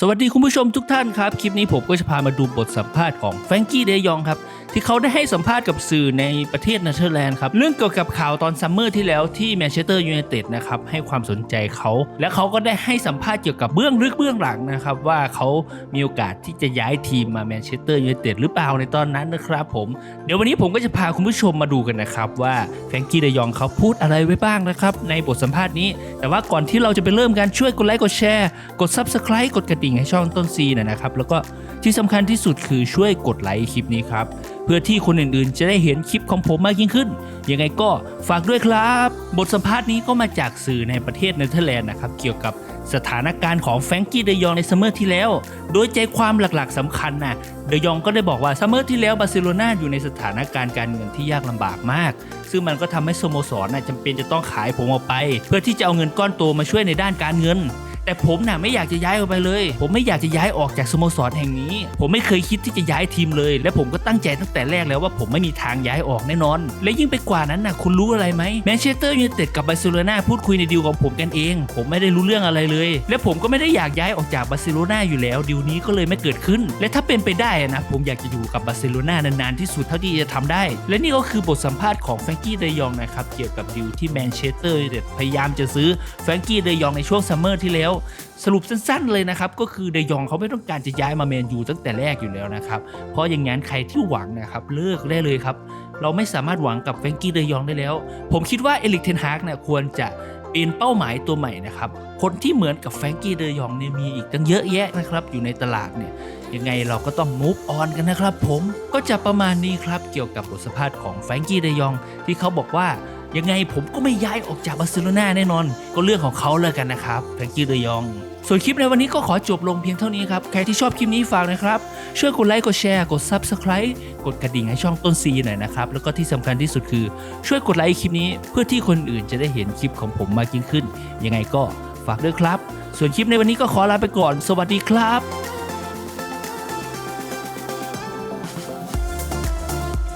สวัสดีคุณผู้ชมทุกท่านครับ คลิปนี้ผมก็จะพามาดูบทสัมภาษณ์ของแฟรงกี้เดยองครับ ที่เขาได้ให้สัมภาษณ์กับสื่อในประเทศเนเธอร์แลนด์ครับ เรื่องเกี่ยวกับข่าวตอนซัมเมอร์ที่แล้วที่แมนเชสเตอร์ยูไนเต็ดนะครับให้ความสนใจเขา และเขาก็ได้ให้สัมภาษณ์เกี่ยวกับเบื้องลึกเบื้องหลังนะครับ ว่าเขามีโอกาสที่จะย้ายทีมมาแมนเชสเตอร์ยูไนเต็ดหรือเปล่าในตอนนั้นนะครับผมเดี๋ยววันนี้ผมก็จะพาคุณผู้ชมมาดูกันนะครับว่าแฟรงกี้เดยองเขาพูดอะไรไว้บ้างนะครับในบทสัมภาษณ์นี้ แต่ว่าก่อนที่เราจะไปเริ่มกันช่วยกดไลค์กดแชร์กด Subscribe กดกระดิ่งให้ช่องต้นซีหน่อยนะครับแล้วก็ที่สำคัญที่สุดคือช่วยกดไลค์คลิปนี้ครับพื่อที่คนอื่นๆ จะได้เห็นคลิปของผมมากยิ่งขึ้น ยังไงก็ฝากด้วยครับ บทสัมภาษณ์นี้ก็มาจากสื่อในประเทศเนเธอร์แลนด์นะครับ เกี่ยวกับสถานการณ์ของแฟรงกี้เดยองในซัมเมอร์ที่แล้ว โดยใจความหลักๆสำคัญนะเดยองก็ได้บอกว่าซัมเมอร์ที่แล้วบาร์เซโลนาอยู่ในสถานการณ์การเงินที่ยากลำบากมาก ซึ่งมันก็ทำให้สโมสรน่ะจำเป็นจะต้องขายผมออกไป เพื่อที่จะเอาเงินก้อนโตมาช่วยในด้านการเงิน แต่ผมน่ะไม่อยากจะย้ายออกไปเลย ผมไม่อยากจะย้ายออกจากสโมสรแห่งนี้ ผมไม่เคยคิดที่จะย้ายทีมเลย และผมก็ตั้งใจตั้งแต่แรกแล้วว่าผมไม่มีทางย้ายออกแน่นอน และยิ่งไปกว่านั้นน่ะคุณรู้อะไรไหมแมนเชสเตอร์ยูไนเต็ดกับบาร์เซโลนาพูดคุยในดีลของผมกันเอง ผมไม่ได้รู้เรื่องอะไรเลย และผมก็ไม่ได้อยากย้ายออกจากบาร์เซโลนาอยู่แล้วดีลนี้ก็เลยไม่เกิดขึ้น และถ้าเป็นไปได้นะผมอยากจะอยู่กับบาร์เซโลนานานๆที่สุดเท่าที่จะทำได้ และนี่ก็คือบทสัมภาษณ์ของแฟรงกี้เดยองนะครับเกี่ยวกับดีลที่แมนเชสเตอร์ยูไนเต็ดพยายามจะซื้อแฟรงกี้เดยองในช่วงซัมเมอร์ที่แล้วสรุปสั้นๆเลยนะครับก็คือเดยองเขาไม่ต้องการจะย้ายมาแมนยูตั้งแต่แรกอยู่แล้วนะครับเพราะอย่างนั้นใครที่หวังนะครับเลิกได้เลยครับเราไม่สามารถหวังกับแฟงกี้เดยองได้แล้ว ผมคิดว่าเอลิกเทนฮากเนี่ยควรจะเป็นเป้าหมายตัวใหม่นะครับคนที่เหมือนกับแฟงกี้เดยองเนี่ยมีอีกตั้งเยอะแยะนะครับอยู่ในตลาดเนี่ยยังไงเราก็ต้อง move on กันนะครับผมก็จะประมาณนี้ครับเกี่ยวกับบทสัมภาษณ์ของแฟงกี้เดยองที่เขาบอกว่า ยังไงผมก็ไม่ย้ายออกจากบาร์เซโลนาแน่นอน ก็เรื่องของเขาเลยกันนะครับแฟรงกี้เดยอง ส่วนคลิปในวันนี้ก็ขอจบลงเพียงเท่านี้ครับ ใครที่ชอบคลิปนี้ฝากนะครับ ช่วยกดไลค์กดแชร์กด Subscribe กดกระดิ่งให้ช่องต้นซีหน่อยนะครับ แล้วก็ที่สำคัญที่สุดคือช่วยกดไลค์คลิปนี้ เพื่อที่คนอื่นจะได้เห็นคลิปของผมมากยิ่งขึ้น ยังไงก็ฝากด้วยครับ ส่วนคลิปในวันนี้ก็ขอลาไปก่อน สวัสดีครับ